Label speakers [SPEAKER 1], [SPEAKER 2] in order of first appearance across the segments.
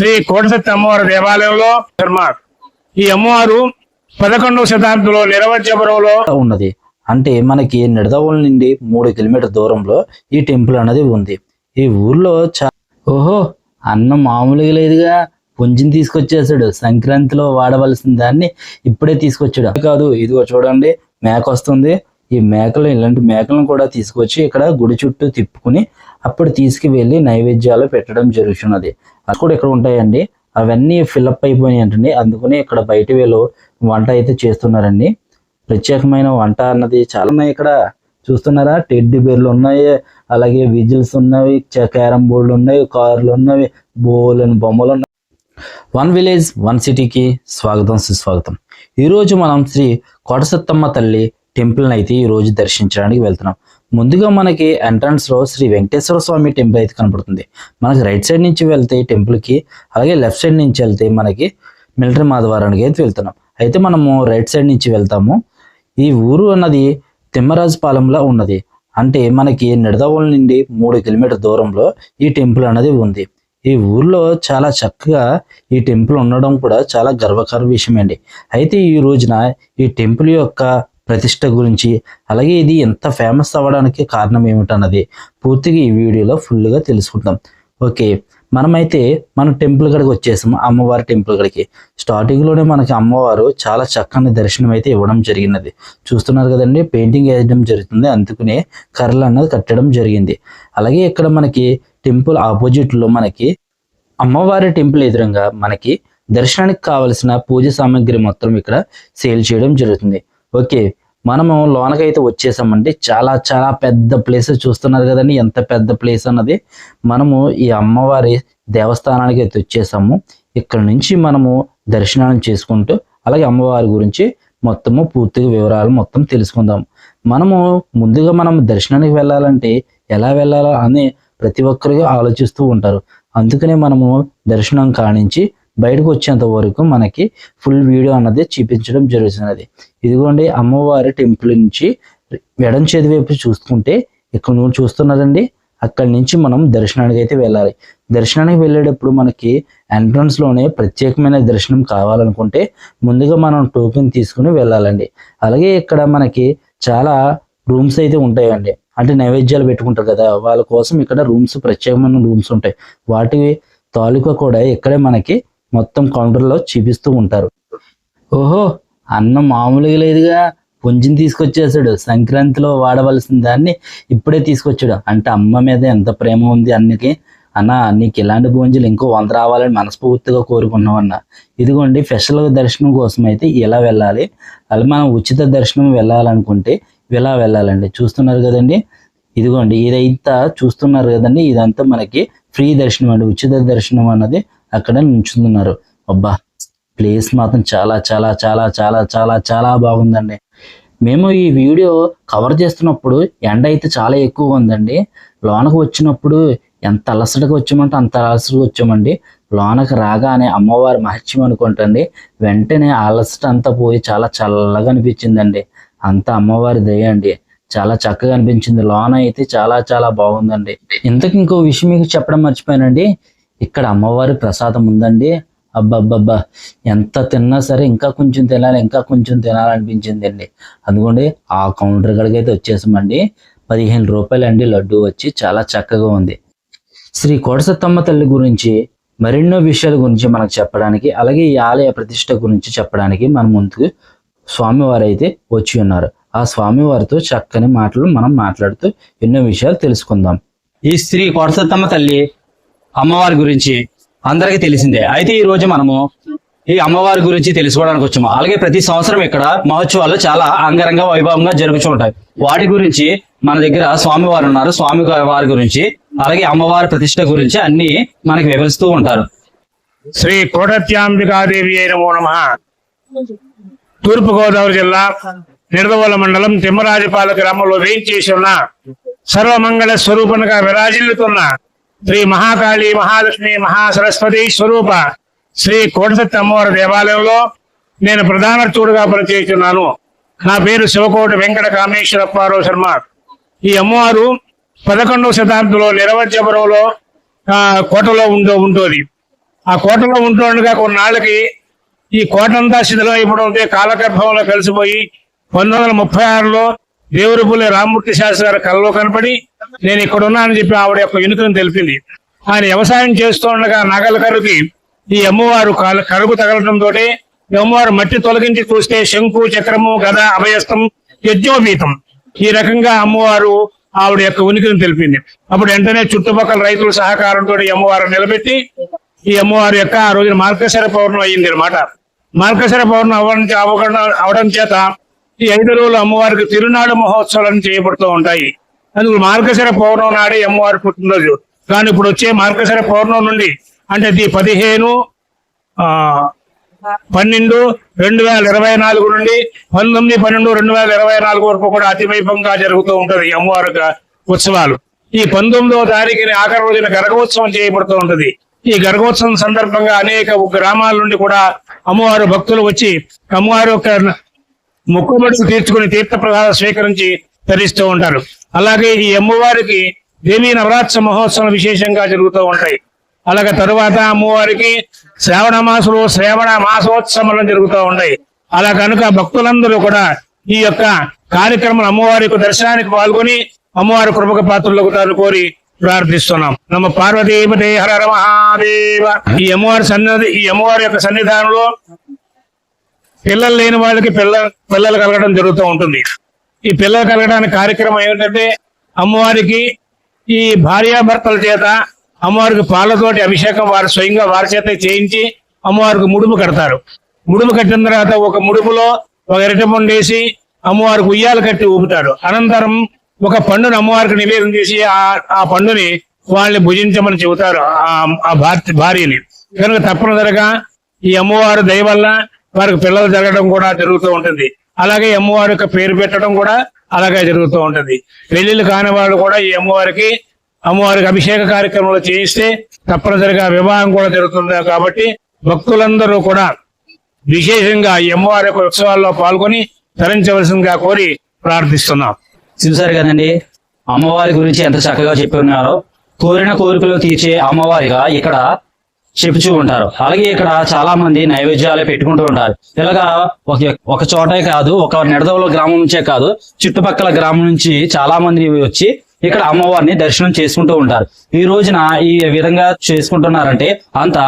[SPEAKER 1] శ్రీ కోటశక్తి అమ్మవారి దేవాలయంలో శర్మ ఈ అమ్మవారు పదకొండవ శతాబ్దంలో నిరవజ్యపురంలో
[SPEAKER 2] ఉన్నది. అంటే మనకి నిడదవుల నుండి మూడు కిలోమీటర్ దూరంలో ఈ టెంపుల్ అనేది ఉంది. ఈ ఊర్లో చా ఓహో అన్నం మామూలుగా లేదుగా. పుంజిని తీసుకొచ్చేసాడు. సంక్రాంతిలో వాడవలసిన దాన్ని ఇప్పుడే తీసుకొచ్చాడు. అది కాదు ఇదిగో చూడండి మేక వస్తుంది. ఈ మేకలు ఇలాంటి మేకలను కూడా తీసుకొచ్చి ఇక్కడ గుడి చుట్టూ తిప్పుకుని అప్పుడు తీసుకువెళ్ళి నైవేద్యాలు పెట్టడం జరుగుతున్నది. అది కూడా ఇక్కడ ఉంటాయండి. అవన్నీ ఫిల్అప్ అయిపోయినాయి అంటండి అందుకని ఇక్కడ బయట వీళ్ళు వంట అయితే చేస్తున్నారండి. ప్రత్యేకమైన వంట అన్నది చాలా ఉన్నాయి ఇక్కడ. చూస్తున్నారా? టెడ్డి బేర్లు ఉన్నాయి. అలాగే విజిల్స్ ఉన్నవి క్యారమ్ బోర్డులు ఉన్నాయి కార్లు ఉన్నవి బోలని బొమ్మలు ఉన్నాయి. వన్ విలేజ్ వన్ సిటీకి స్వాగతం సుస్వాగతం. ఈరోజు మనం శ్రీ కొడసత్తమ్మ తల్లి టెంపుల్ని అయితే ఈరోజు దర్శించడానికి వెళ్తున్నాం. ముందుగా మనకి ఎంట్రన్స్లో శ్రీ వెంకటేశ్వర స్వామి టెంపుల్ అయితే కనపడుతుంది. మనకి రైట్ సైడ్ నుంచి వెళ్తే ఈ టెంపుల్కి అలాగే లెఫ్ట్ సైడ్ నుంచి వెళ్తే మనకి మిలిటరీ మాధవారానికి అయితే వెళ్తున్నాం. అయితే మనము రైట్ సైడ్ నుంచి వెళ్తాము. ఈ ఊరు అన్నది తిమ్మరాజుపాలెంలో ఉన్నది. అంటే మనకి నిడదవోలు నుండి మూడు కిలోమీటర్ దూరంలో ఈ టెంపుల్ అనేది ఉంది. ఈ ఊర్లో చాలా చక్కగా ఈ టెంపుల్ ఉండడం కూడా చాలా గర్వకార విషయం అండి అయితే ఈ రోజున ఈ టెంపుల్ యొక్క ప్రతిష్ట గురించి. అలాగే ఇది ఎంత ఫేమస్ అవ్వడానికి కారణం ఏమిటన్నది పూర్తిగా ఈ వీడియోలో ఫుల్గా తెలుసుకుంటాం ఓకే మనమైతే మన టెంపుల్ కడికి వచ్చేసాము అమ్మవారి టెంపుల్ కడికి. స్టార్టింగ్లోనే మనకి అమ్మవారు చాలా చక్కని దర్శనం అయితే ఇవ్వడం జరిగినది. చూస్తున్నారు కదండి పెయింటింగ్ వేయడం జరుగుతుంది అందుకనే కర్రలు అన్నది కట్టడం జరిగింది. అలాగే ఇక్కడ మనకి టెంపుల్ ఆపోజిట్లో మనకి అమ్మవారి టెంపుల్ ఎదురుగా మనకి దర్శనానికి కావలసిన పూజ సామాగ్రి మొత్తం ఇక్కడ సేల్ చేయడం జరుగుతుంది. ఓకే మనము లోనకైతే వచ్చేసామండి. చాలా చాలా పెద్ద ప్లేస్ చూస్తున్నారు కదండి. ఎంత పెద్ద ప్లేస్ అన్నది. మనము ఈ అమ్మవారి దేవస్థానానికి అయితే వచ్చేసాము. ఇక్కడ నుంచి మనము దర్శనం చేసుకుంటూ అలాగే అమ్మవారి గురించి మొత్తము పూర్తిగా వివరాలు మొత్తం తెలుసుకుందాం. మనము ముందుగా మనం దర్శనానికి వెళ్ళాలంటే ఎలా వెళ్ళాలో అని ప్రతి ఒక్కరిగా ఆలోచిస్తూ ఉంటారు. అందుకనే మనము దర్శనం కానించి బయటకు వచ్చేంత వరకు మనకి ఫుల్ వీడియో అన్నది చూపించడం జరుగుతున్నది. ఇదిగోండి అమ్మవారి టెంపుల్ నుంచి ఎడం చేతి వైపు చూసుకుంటే ఇక్కడ నువ్వు చూస్తున్నారండి అక్కడి నుంచి మనం దర్శనానికి అయితే వెళ్ళాలి. దర్శనానికి వెళ్ళేటప్పుడు మనకి ఎంట్రన్స్లోనే ప్రత్యేకమైన దర్శనం కావాలనుకుంటే ముందుగా మనం టోకెన్ తీసుకుని వెళ్ళాలండి. అలాగే ఇక్కడ మనకి చాలా రూమ్స్ అయితే ఉంటాయండి. అంటే నైవేద్యాలు పెట్టుకుంటారు కదా వాళ్ళ కోసం ఇక్కడ రూమ్స్ ప్రత్యేకమైన రూమ్స్ ఉంటాయి. వాటి తాలూకా కూడా ఇక్కడే మనకి మొత్తం కౌంటర్లో చూపిస్తూ ఉంటారు. ఓహో అన్నం మామూలుగా లేదుగా. పుంజిని తీసుకొచ్చేసాడు. సంక్రాంతిలో వాడవలసిన దాన్ని ఇప్పుడే తీసుకొచ్చాడు. అంటే అమ్మ మీద ఎంత ప్రేమ ఉంది అన్నకి. అన్న నీకు ఇలాంటి భోజనాలు ఇంకో వంద రావాలని మనస్ఫూర్తిగా కోరుకున్నాం అన్న ఇదిగోండి స్పెషల్ దర్శనం కోసం అయితే ఇలా వెళ్ళాలి. అలా మనం ఉచిత దర్శనం వెళ్ళాలనుకుంటే ఇలా వెళ్ళాలండి. చూస్తున్నారు కదండి? ఇదిగోండి ఇదంతా చూస్తున్నారు కదండి? ఇదంతా మనకి ఫ్రీ దర్శనం అండి. ఉచిత దర్శనం అన్నది అక్కడ నుంచుతున్నారు అబ్బా ప్లేస్ మాత్రం చాలా చాలా చాలా చాలా చాలా చాలా బాగుందండి. మేము ఈ వీడియో కవర్ చేస్తున్నప్పుడు ఎండ అయితే చాలా ఎక్కువ ఉందండి. లోనకు వచ్చినప్పుడు ఎంత అలసటగా వచ్చామంటే అంత అలసటగా వచ్చామండి. లోనకు రాగానే అమ్మవారి మహత్యం అనుకుంటండి. వెంటనే అలసట అంతా పోయి చాలా చల్లగా అనిపించిందండి. అంత అమ్మవారి దయ అండి. చాలా చక్కగా అనిపించింది. లోన అయితే చాలా చాలా బాగుందండి. ఇంతకు ఇంకో విషయం మీకు చెప్పడం మర్చిపోయానండి. ఇక్కడ అమ్మవారి ప్రసాదం ఉందండి. అబ్బబ్బబ్బా. ఎంత తిన్నా సరే ఇంకా కొంచెం తినాలి ఇంకా కొంచెం తినాలనిపించింది అండి. అందుకోండి ఆ కౌంటర్ కాడికి అయితే వచ్చేసామండి. పదిహేను రూపాయలు అండి లడ్డు వచ్చి చాలా చక్కగా ఉంది. శ్రీ కోటసత్తమ్మ తల్లి గురించి మరెన్నో విషయాల గురించి మనకు చెప్పడానికి అలాగే ఈ ఆలయ ప్రతిష్ట గురించి చెప్పడానికి మన ముందుకు స్వామివారు అయితే వచ్చి ఉన్నారు. ఆ స్వామివారితో చక్కని మాటలు మనం మాట్లాడుతూ ఎన్నో విషయాలు తెలుసుకుందాం.
[SPEAKER 3] ఈ శ్రీ కోటసత్తమ్మ తల్లి అమ్మవారి గురించి అందరికీ తెలిసిందే. అయితే ఈ రోజు మనము ఈ అమ్మవారి గురించి తెలుసుకోవడానికి వచ్చాము. అలాగే ప్రతి సంవత్సరం ఇక్కడ మహోత్సవాలు చాలా అంగరంగ వైభవంగా జరుగుతూ ఉంటాయి. వాటి గురించి మన దగ్గర స్వామివారు ఉన్నారు. స్వామి వారి గురించి అలాగే అమ్మవారి ప్రతిష్ట గురించి అన్ని మనకి వివరిస్తూ ఉంటారు.
[SPEAKER 1] శ్రీ కోటత్యాంబికాదేవి అయిన నమ జిల్లా నిడదవోల మండలం తిమ్మరాజపాల గ్రామంలో వేయించేసి ఉన్న సర్వమంగళ స్వరూపంగా విరాజిల్లుతున్న శ్రీ మహాకాళి మహాలక్ష్మి మహాసరస్వతి స్వరూప శ్రీ కోటసత్తి అమ్మవారి దేవాలయంలో నేను ప్రధాన చూడుగా పనిచేస్తున్నాను. నా పేరు శివకోటి వెంకట కామేశ్వరప్పారావు శర్మ. ఈ అమ్మవారు పదకొండవ శతాబ్దంలో నిరవజ్యపురంలో కోటలో ఉందో ఉంటుంది. ఆ కోటలో ఉంటుండగా కొన్నాళ్ళకి ఈ కోటంతా శిథిలం అయిపోవడంతో కాలగర్భంలో కలిసిపోయి పంతొమ్మిది వందల ముప్పై ఆరులో దేవుడిపల్లి రామమూర్తి శాస్త్రి గారి కళ్ళలో కనపడి నేను ఇక్కడ ఉన్నానని చెప్పి ఆవిడ యొక్క ఎన్నికను తెలిపింది. ఆయన వ్యవసాయం చేస్తూ ఉండగా నగల కరుకి ఈ అమ్మవారు కరుకు కరుగు తగలటంతో అమ్మవారు మట్టి తొలగించి చూస్తే శంకు చక్రము గద అభయస్తం యజ్ఞోపీతం ఈ రకంగా అమ్మవారు ఆవిడ యొక్క ఉనికిని తెలిపింది. అప్పుడు వెంటనే చుట్టుపక్కల రైతుల సహకారంతో అమ్మవారు నిలబెట్టి ఈ అమ్మవారి యొక్క ఆ రోజున మార్గశర పౌర్ణం అయ్యింది అనమాట మార్గశర పౌర్ణం అవడం అవడం అవడం చేత ఈ ఐదు రోజులు అమ్మవారికి తిరునాడు మహోత్సవాలను చేయబడుతూ ఉంటాయి. అందుకు మార్గశర పౌర్ణం నాడే అమ్మవారి పుట్టినరోజు. కానీ ఇప్పుడు వచ్చే మార్గశర పౌర్ణం నుండి అంటే ఇది పదిహేను ఆ పన్నెండు రెండు వేల ఇరవై నాలుగు నుండి పంతొమ్మిది పన్నెండు రెండు వేల ఇరవై నాలుగు వరకు కూడా అతి వైభవంగా జరుగుతూ ఉంటుంది అమ్మవారి ఉత్సవాలు. ఈ పంతొమ్మిదవ తారీఖుని ఆఖరి రోజున గర్గోత్సవం చేయబడుతూ ఉంటుంది. ఈ గర్గోత్సవం సందర్భంగా అనేక గ్రామాల నుండి కూడా అమ్మవారు భక్తులు వచ్చి అమ్మవారి యొక్క మొక్కుబడులు తీర్చుకుని తీర్థ ప్రసాద స్వీకరించి ధరిస్తూ ఉంటారు. అలాగే ఈ అమ్మవారికి దేవీ నవరాత్రి మహోత్సవం విశేషంగా జరుగుతూ ఉంటాయి. అలాగే తరువాత అమ్మవారికి శ్రావణ మాసంలో శ్రావణ మాసోత్సవాలు జరుగుతూ ఉంటాయి. అలా కనుక భక్తులందరూ కూడా ఈ యొక్క కార్యక్రమం అమ్మవారి దర్శనానికి పాల్గొని అమ్మవారి కృపక పాత్రలకు కోరి ప్రార్థిస్తున్నాం. నమ్మ పార్వతీపతే హర మహాదేవ. ఈ అమ్మవారి సన్నిధి ఈ అమ్మవారి యొక్క సన్నిధానంలో పిల్లలు లేని వాళ్ళకి పిల్ల పిల్లలు కలగడం జరుగుతూ ఉంటుంది. ఈ పిల్లలు కలగడానికి కార్యక్రమం ఏమిటంటే అమ్మవారికి ఈ భార్యాభర్తల చేత అమ్మవారికి పాలతోటి అభిషేకం వారు స్వయంగా వారి చేత చేయించి అమ్మవారికి ముడుపు కడతారు. ముడుపు కట్టిన తర్వాత ఒక ముడుపులో ఒక ఎరటపండు వేసి అమ్మవారికి ఉయ్యాలు కట్టి ఊపుతాడు అనంతరం ఒక పండుని అమ్మవారికి నివేదన చేసి ఆ ఆ పండుని వాళ్ళని భుజించమని చెబుతారు ఆ- భార్య భార్యని. కనుక తప్పనిసరిగా ఈ అమ్మవారు దయ వల్ల వారికి పిల్లలు జరగడం కూడా జరుగుతూ ఉంటుంది. అలాగే అమ్మవారి యొక్క పేరు పెట్టడం కూడా అలాగే జరుగుతూ ఉంటుంది. పెళ్ళిళ్ళు కాని వాళ్ళు కూడా ఈ అమ్మవారికి అమ్మవారికి అభిషేక కార్యక్రమాలు చేయిస్తే తప్పనిసరిగా వివాహం కూడా జరుగుతుంది. కాబట్టి భక్తులందరూ కూడా విశేషంగా ఈ అమ్మవారి యొక్క ఉత్సవాల్లో పాల్గొని తరించవలసిందిగా కోరి ప్రార్థిస్తున్నాం.
[SPEAKER 3] చూసారు కదండి అమ్మవారి గురించి ఎంత చక్కగా చెప్పి ఉన్నారో. కోరిన కోరికలు తీర్చే అమ్మవారిగా ఇక్కడ చెప్పుచూ ఉంటారు. అలాగే ఇక్కడ చాలా మంది నైవేద్యాలు పెట్టుకుంటూ ఉంటారు. ఇలాగా ఒక ఒక చోటే కాదు ఒక నిడదవుల గ్రామం నుంచే కాదు చుట్టుపక్కల గ్రామం నుంచి చాలా మంది వచ్చి ఇక్కడ అమ్మవారిని దర్శనం చేసుకుంటూ ఉంటారు. ఈ రోజున ఈ విధంగా చేసుకుంటున్నారంటే అంత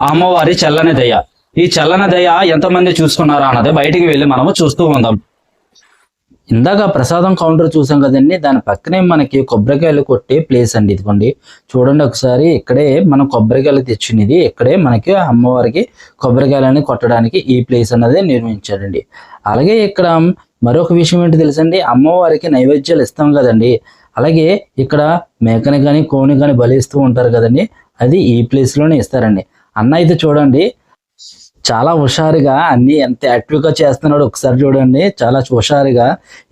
[SPEAKER 3] అమ్మవారి చల్లని దయ ఈ చల్లని దయ ఎంతమంది చూసుకున్నారా అన్నది బయటికి వెళ్ళి మనము చూస్తూ ఉందాం.
[SPEAKER 2] ఇందాక ప్రసాదం కౌంటర్ చూసాం కదండి దాని పక్కనే మనకి కొబ్బరికాయలు కొట్టే ప్లేస్ అండి ఇదిగోండి. చూడండి ఒకసారి ఇక్కడే మనం కొబ్బరికాయలు తెచ్చినది ఇక్కడే మనకి అమ్మవారికి కొబ్బరికాయలని కొట్టడానికి ఈ ప్లేస్ అన్నది నిర్మించారండి. అలాగే ఇక్కడ మరొక విషయం ఏంటి తెలుసండి అమ్మవారికి నైవేద్యాలు ఇస్తాం కదండి. అలాగే ఇక్కడ మేకని కానీ కోని కానీ బలిస్తూ ఉంటారు కదండి. అది ఈ ప్లేస్లోనే ఇస్తారండి. అన్న అయితే చూడండి చాలా హుషారుగా అన్ని ఎంత యాక్టివ్గా చేస్తున్నాడు ఒకసారి చూడండి. చాలా హుషారుగా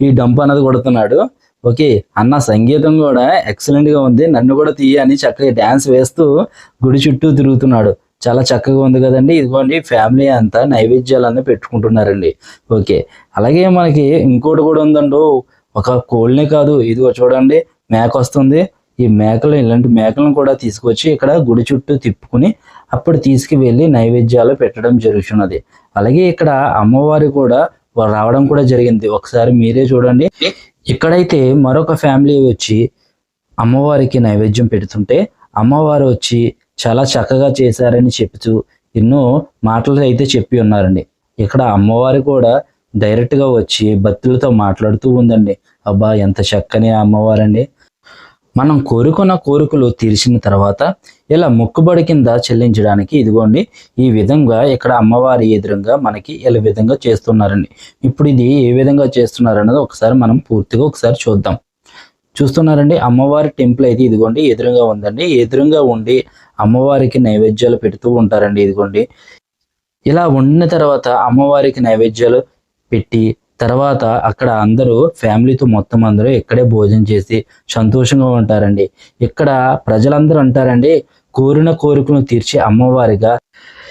[SPEAKER 2] ఈ డంప్ అన్నది కొడుతున్నాడు. ఓకే అన్న సంగీతం కూడా ఎక్సలెంట్గా ఉంది. నన్ను కూడా తీయని చక్కగా డాన్స్ వేస్తూ గుడి చుట్టూ తిరుగుతున్నాడు. చాలా చక్కగా ఉంది కదండి. ఇదిగోండి ఫ్యామిలీ అంతా నైవేద్యాలన్నీ పెట్టుకుంటున్నారండి. ఓకే అలాగే మనకి ఇంకోటి కూడా ఉందండి. ఒక కోళ్ళనే కాదు. ఇదిగో చూడండి మేక వస్తుంది. ఈ మేకలు ఇలాంటి మేకలను కూడా తీసుకొచ్చి ఇక్కడ గుడి చుట్టూ తిప్పుకుని అప్పుడు తీసుకువెళ్ళి నైవేద్యాలు పెట్టడం జరుగుతున్నది. అలాగే ఇక్కడ అమ్మవారి కూడా రావడం కూడా జరిగింది. ఒకసారి మీరే చూడండి. ఇక్కడైతే మరొక ఫ్యామిలీ వచ్చి అమ్మవారికి నైవేద్యం పెడుతుంటే అమ్మవారు వచ్చి చాలా చక్కగా చేశారని చెప్తూ ఎన్నో మాటలు అయితే చెప్పి ఉన్నారండి. ఇక్కడ అమ్మవారు కూడా డైరెక్ట్గా వచ్చి భక్తులతో మాట్లాడుతూ ఉందండి. అబ్బా ఎంత చక్కని అమ్మవారండి. మనం కోరుకున్న కోరికలు తీర్చిన తర్వాత ఇలా మొక్కుబడి కింద చెల్లించడానికి ఇదిగోండి ఈ విధంగా ఇక్కడ అమ్మవారి ఎదురుగా మనకి ఇలా విధంగా చేస్తున్నారండి. ఇప్పుడు ఇది ఏ విధంగా చేస్తున్నారు అన్నది ఒకసారి మనం పూర్తిగా ఒకసారి చూద్దాం. చూస్తున్నారండి అమ్మవారి టెంపుల్ అయితే ఇదిగోండి ఎదురుగా ఉందండి. ఎదురుగా ఉండి అమ్మవారికి నైవేద్యాలు పెడుతూ ఉంటారండి ఇదిగోండి. ఇలా వండిన తర్వాత అమ్మవారికి నైవేద్యాలు పెట్టి తర్వాత అక్కడ అందరూ ఫ్యామిలీతో మొత్తం అందరూ ఇక్కడే భోజనం చేసి సంతోషంగా ఉంటారండి. ఇక్కడ ప్రజలందరూ అంటారండి కోరిన కోరికను తీర్చే అమ్మవారిగా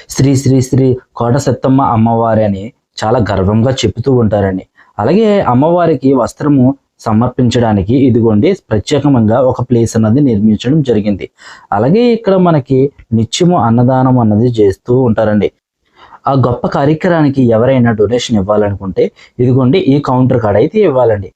[SPEAKER 2] శ్రీ శ్రీ శ్రీ కోట సత్తమ్మ అమ్మవారి అని చాలా గర్వంగా చెబుతూ ఉంటారండి. అలాగే అమ్మవారికి వస్త్రము సమర్పించడానికి ఇదిగోండి ప్రత్యేకంగా ఒక ప్లేస్ అన్నది నిర్మించడం జరిగింది. అలాగే ఇక్కడ మనకి నిత్యము అన్నదానం అన్నది చేస్తూ ఉంటారండి. ఆ గొప్ప కార్యక్రమానికి ఎవరైనా డొనేషన్ ఇవ్వాలనుకుంటే ఇదిగోండి ఈ కౌంటర్ కాడ అయితే ఇవ్వాలండి.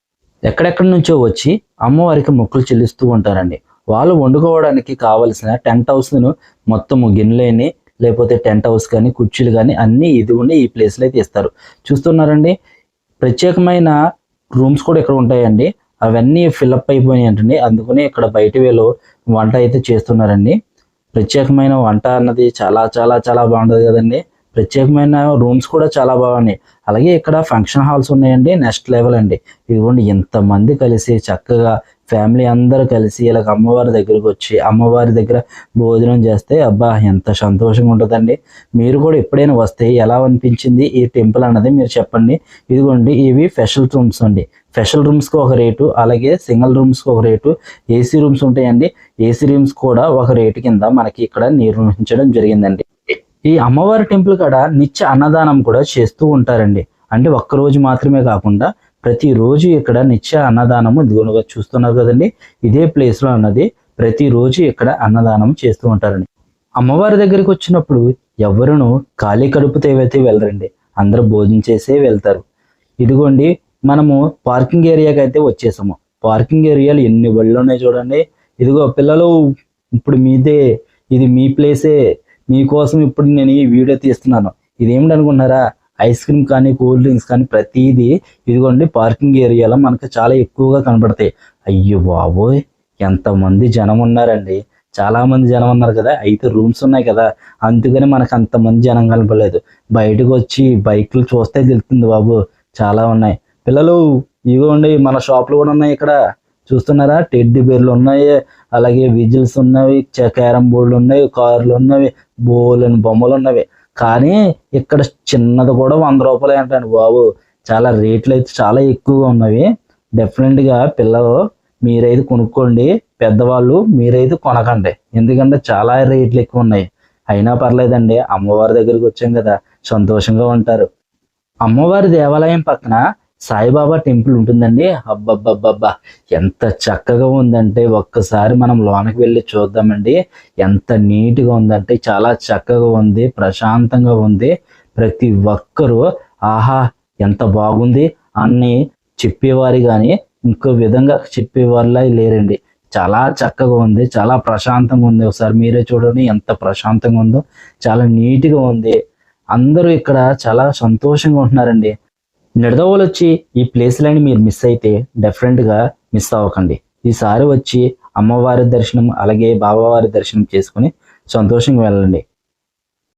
[SPEAKER 2] ఎక్కడెక్కడి నుంచో వచ్చి అమ్మవారికి మొక్కులు చెల్లిస్తూ ఉంటారండి. వాళ్ళు వండుకోవడానికి కావలసిన టెంట్ హౌస్ను మొత్తము గిన్నెలేని లేకపోతే టెంట్ హౌస్ కానీ కుర్చీలు కానీ అన్నీ ఇదిగోండి ఈ ప్లేస్లో అయితే ఇస్తారు. చూస్తున్నారండి ప్రత్యేకమైన రూమ్స్ కూడా ఇక్కడ ఉంటాయండి. అవన్నీ ఫిల్అప్ అయిపోయినాయి అంటండి అందుకని ఇక్కడ బయట వేలో వంట అయితే చేస్తున్నారండి. ప్రత్యేకమైన వంట అన్నది చాలా చాలా చాలా బాగుంటుంది కదండి. ప్రత్యేకమైన రూమ్స్ కూడా చాలా బాగున్నాయి అలాగే ఇక్కడ ఫంక్షన్ హాల్స్ ఉన్నాయండి నెక్స్ట్ లెవెల్ అండి. ఇదిగోండి ఎంతమంది కలిసి చక్కగా ఫ్యామిలీ అందరూ కలిసి ఇలాగ అమ్మవారి దగ్గరికి వచ్చి అమ్మవారి దగ్గర భోజనం చేస్తే అబ్బా ఎంత సంతోషంగా ఉంటుందండి. మీరు కూడా ఎప్పుడైనా వస్తే ఎలా అనిపించింది ఈ టెంపుల్ అన్నది మీరు చెప్పండి. ఇదిగోండి ఇవి స్పెషల్ రూమ్స్ అండి. స్పెషల్ రూమ్స్కి ఒక రేటు అలాగే సింగిల్ రూమ్స్కి ఒక రేటు ఏసీ రూమ్స్ ఉంటాయండి. ఏసీ రూమ్స్ కూడా ఒక రేటు కింద మనకి ఇక్కడ నిర్వహించడం జరిగిందండి. ఈ అమ్మవారి టెంపుల్ కాడ నిత్య అన్నదానం కూడా చేస్తూ ఉంటారండి. అంటే ఒక్క రోజు మాత్రమే కాకుండా ప్రతిరోజు ఇక్కడ నిత్య అన్నదానము ఇదిగోనుగా చూస్తున్నారు కదండి. ఇదే ప్లేస్లో అన్నది ప్రతిరోజు ఇక్కడ అన్నదానం చేస్తూ ఉంటారండి. అమ్మవారి దగ్గరికి వచ్చినప్పుడు ఎవరును ఖాళీ కడుపుతో ఏవైతే వెళ్ళరండి అందరూ భోజనం చేసే వెళ్తారు. ఇదిగోండి మనము పార్కింగ్ ఏరియాకి అయితే వచ్చేసాము. పార్కింగ్ ఏరియాలు ఎన్ని బళ్ళు ఉన్నాయి చూడండి. ఇదిగో పిల్లలు ఇప్పుడు మీదే ఇది మీ ప్లేసే మీకోసం ఇప్పుడు నేను ఈ వీడియో తీస్తున్నాను. ఇదేమిటి అనుకుంటున్నారా ఐస్ క్రీమ్ కానీ కూల్ డ్రింక్స్ కానీ ప్రతిదీ ఇదిగోండి పార్కింగ్ ఏరియాలో మనకు చాలా ఎక్కువగా కనబడతాయి. అయ్యో బాబోయ్! ఎంతమంది జనం ఉన్నారండి చాలా మంది జనం ఉన్నారు కదా. అయితే రూమ్స్ ఉన్నాయి కదా. అందుకని మనకు అంతమంది జనం కనపడలేదు. బయటకు వచ్చి బైక్లు చూస్తే తెలుస్తుంది బాబు. చాలా ఉన్నాయి. పిల్లలు ఇదిగోండి మన షాపులు కూడా ఉన్నాయి ఇక్కడ. చూస్తున్నారా? టెడ్డీ బేర్లు ఉన్నాయి అలాగే విజిల్స్ ఉన్నవి క్యారమ్ బోర్డులు ఉన్నాయి కార్లు ఉన్నవి బోలని బొమ్మలు ఉన్నవి. కానీ ఇక్కడ చిన్నది కూడా వంద రూపాయలు ఏంటండి బాబు. చాలా రేట్లు అయితే చాలా ఎక్కువగా ఉన్నవి. డెఫినెట్గా పిల్లలు మీరైతే కొనుక్కోండి. పెద్దవాళ్ళు మీరైతే కొనకండి. ఎందుకంటే చాలా రేట్లు ఎక్కువ ఉన్నాయి. అయినా పర్లేదండి. అమ్మవారి దగ్గరికి వచ్చాం కదా. సంతోషంగా ఉంటారు. అమ్మవారి దేవాలయం పక్కన సాయిబాబా టెంపుల్ ఉంటుందండి. అబ్బబ్బబ్బబ్బా. ఎంత చక్కగా ఉందంటే ఒక్కసారి మనం లోనకి వెళ్ళి చూద్దామండి. ఎంత నీట్గా ఉందంటే చాలా చక్కగా ఉంది ప్రశాంతంగా ఉంది. ప్రతి ఒక్కరూ ఆహా ఎంత బాగుంది. అని చెప్పేవారు కానీ ఇంకో విధంగా చెప్పేవారులా లేరండి. చాలా చక్కగా ఉంది చాలా ప్రశాంతంగా ఉంది. ఒకసారి మీరే చూడండి ఎంత ప్రశాంతంగా ఉందో. చాలా నీట్గా ఉంది. అందరూ ఇక్కడ చాలా సంతోషంగా ఉంటున్నారండి. నిడదవోలు వచ్చి ఈ ప్లేస్లని మీరు మిస్ అయితే డెఫరెంట్గా మిస్ అవ్వకండి. ఈసారి వచ్చి అమ్మవారి దర్శనం అలాగే బాబావారి దర్శనం చేసుకుని సంతోషంగా వెళ్ళండి.